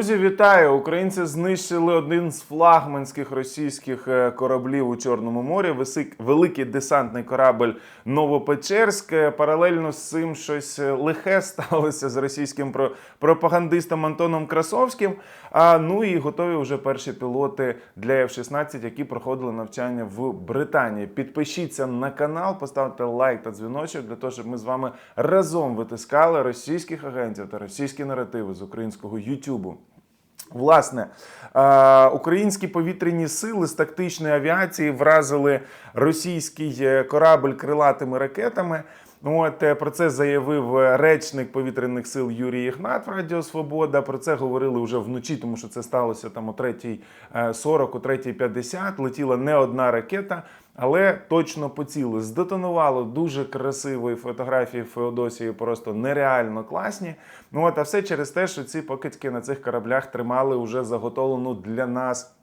Друзі, вітаю! Українці знищили один з флагманських російських е, кораблів у Чорному морі. Великий десантний корабль Новопечерськ. Е, Паралельно з цим щось е, лихе сталося з російським про- пропагандистом Антоном Красовським. А ну і готові вже перші пілоти для F-16, які проходили навчання в Британії. Підпишіться на канал, поставте лайк та дзвіночок для того, щоб ми з вами разом витискали російських агентів та російські наративи з українського Ютубу. Власне, е, українські повітряні сили з тактичної авіації вразили російський е, корабль крилатими ракетами. Ну, От е, про це заявив е, речник повітряних сил Юрій Ігнат в Радіо Свобода. Про це говорили вже вночі, тому що це сталося там о 3.40, о 3.50. Летіла не одна ракета, але точно поціли. Здетонувало дуже красиво фотографії Феодосії просто нереально класні. Ну от а все через те, що ці покидьки на цих кораблях тримали вже заготовлену для нас.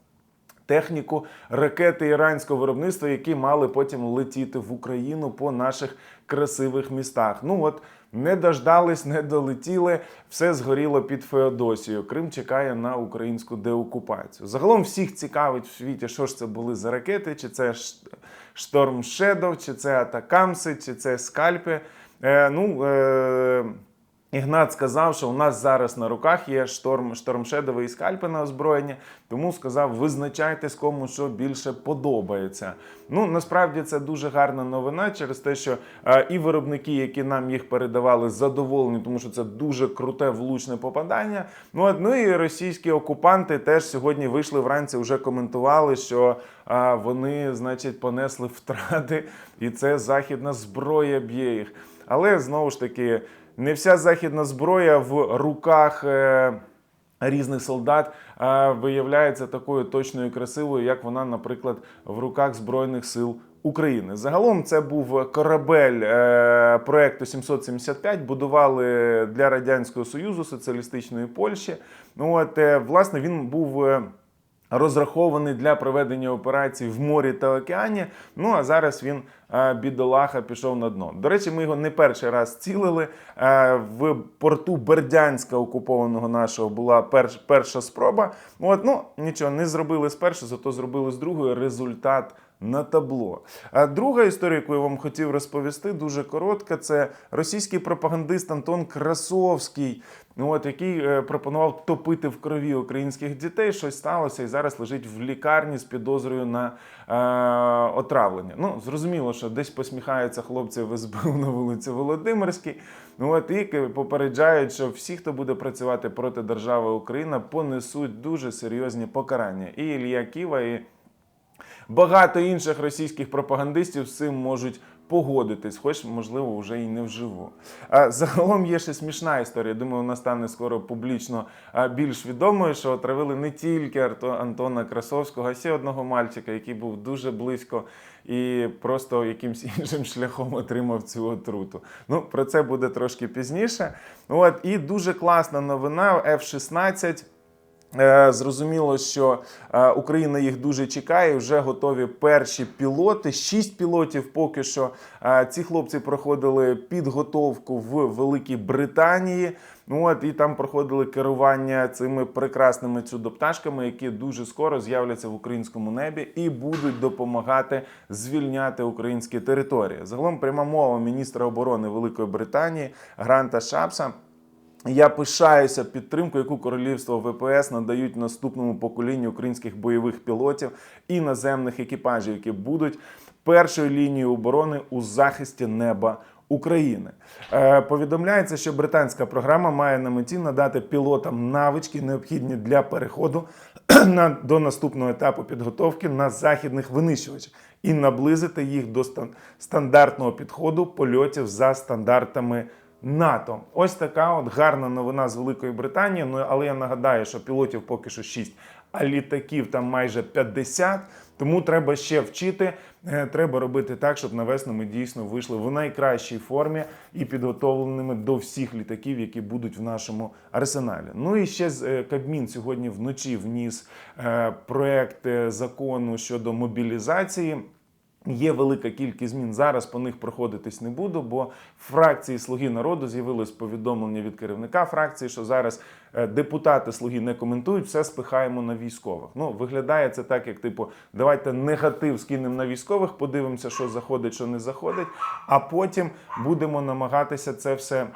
Техніку ракети іранського виробництва, які мали потім летіти в Україну по наших красивих містах. Ну от не дождались, не долетіли, все згоріло під Феодосією. Крим чекає на українську деокупацію. Загалом всіх цікавить в світі, що ж це були за ракети, чи це Шторм Шедов, чи це Атакамси, чи це Скальпи. Е, ну, е, Ігнат сказав, що у нас зараз на руках є шторм, штормшедове і скальпи на озброєння, тому сказав, визначайтесь кому що більше подобається. Ну насправді це дуже гарна новина через те, що е, і виробники, які нам їх передавали, задоволені, тому що це дуже круте влучне попадання. Ну, ну і російські окупанти теж сьогодні вийшли вранці, вже коментували, що е, вони, значить, понесли втрати, і це західна зброя б'є їх. Але знову ж таки. Не вся західна зброя в руках е, різних солдат виявляється такою точною і красивою, як вона, наприклад, в руках Збройних сил України. Загалом це був корабель е, проекту 775, будували для Радянського Союзу, соціалістичної Польщі. Ну от, е, власне, він був. Розрахований для проведення операцій в морі та океані. Ну а зараз він е, бідолаха пішов на дно. До речі, ми його не перший раз цілили. Е, В порту Бердянська окупованого нашого була перш, перша спроба. От, ну нічого, не зробили з першої, зато зробили з другої. Результат. На табло. А друга історія, яку я вам хотів розповісти, дуже коротка. Це російський пропагандист Антон Красовський, ну, от, який е, пропонував топити в крові українських дітей. Щось сталося і зараз лежить в лікарні з підозрою на е, отравлення. Ну, зрозуміло, що десь посміхаються хлопці в СБУ на вулиці Володимирській. Ну от і попереджають, що всі, хто буде працювати проти держави Україна, понесуть дуже серйозні покарання. І Ілля Ківа, і Багато інших російських пропагандистів з цим можуть погодитись, хоч, можливо, вже і не вживу. А загалом є ще смішна історія. Думаю, вона стане скоро публічно більш відомою, що отравили не тільки Антона Красовського, а ще одного мальчика, який був дуже близько і просто якимсь іншим шляхом отримав цю отруту. Ну, про це буде трошки пізніше. От, і дуже класна новина F-16. Е, Зрозуміло, що е, Україна їх дуже чекає. Вже готові перші пілоти. Шість пілотів поки що. Е, Ці хлопці проходили підготовку в Великій Британії. Ну от і там проходили керування цими прекрасними чудопташками, які дуже скоро з'являться в українському небі і будуть допомагати звільняти українські території. Загалом пряма мова міністра оборони Великої Британії Гранта Шапса. Я пишаюся підтримкою, яку королівство ВПС надають наступному поколінню українських бойових пілотів і наземних екіпажів, які будуть першою лінією оборони у захисті неба. України Е, повідомляється, що британська програма має на меті надати пілотам навички, необхідні для переходу на, до наступного етапу підготовки на західних винищувачах і наблизити їх до стан- стандартного підходу польотів за стандартами НАТО. Ось така от гарна новина з Великої Британії. Ну але я нагадаю, що пілотів поки що 6, а літаків там майже 50. Тому треба ще вчити. Е, Треба робити так, щоб на весну ми дійсно вийшли в найкращій формі і підготовленими до всіх літаків, які будуть в нашому арсеналі. Ну і ще з е, Кабмін сьогодні вночі вніс е, проект закону щодо мобілізації. Є велика кількість змін. Зараз по них проходитись не буду, бо фракції Слуги народу з'явилось повідомлення від керівника фракції, що зараз е, депутати Слуги не коментують, все спихаємо на військових. Ну виглядає це так, як типу, давайте негатив скинемо на військових, подивимося, що заходить, що не заходить, а потім будемо намагатися це все.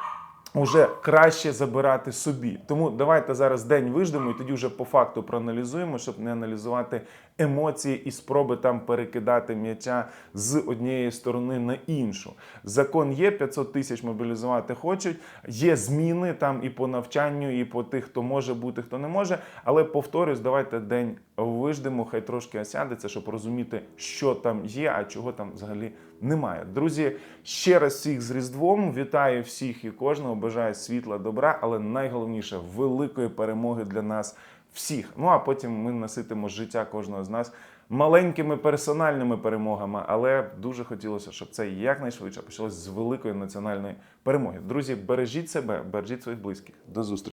Уже краще забирати собі. Тому давайте зараз день виждемо і тоді вже по факту проаналізуємо, щоб не аналізувати емоції і спроби там перекидати м'яча з однієї сторони на іншу. Закон є, 500 тисяч мобілізувати хочуть. Є зміни там і по навчанню, і по тих, хто може бути, хто не може. Але повторюсь, давайте день виждемо, хай трошки осядеться, щоб розуміти, що там є, а чого там взагалі немає. Друзі, ще раз всіх з Різдвом. Вітаю всіх і кожного. Бажаю світла, добра, але найголовніше великої перемоги для нас всіх. Ну а потім ми наситимо життя кожного з нас маленькими персональними перемогами. Але дуже хотілося, щоб це якнайшвидше почалось з великої національної перемоги. Друзі, бережіть себе, бережіть своїх близьких. До зустрічі.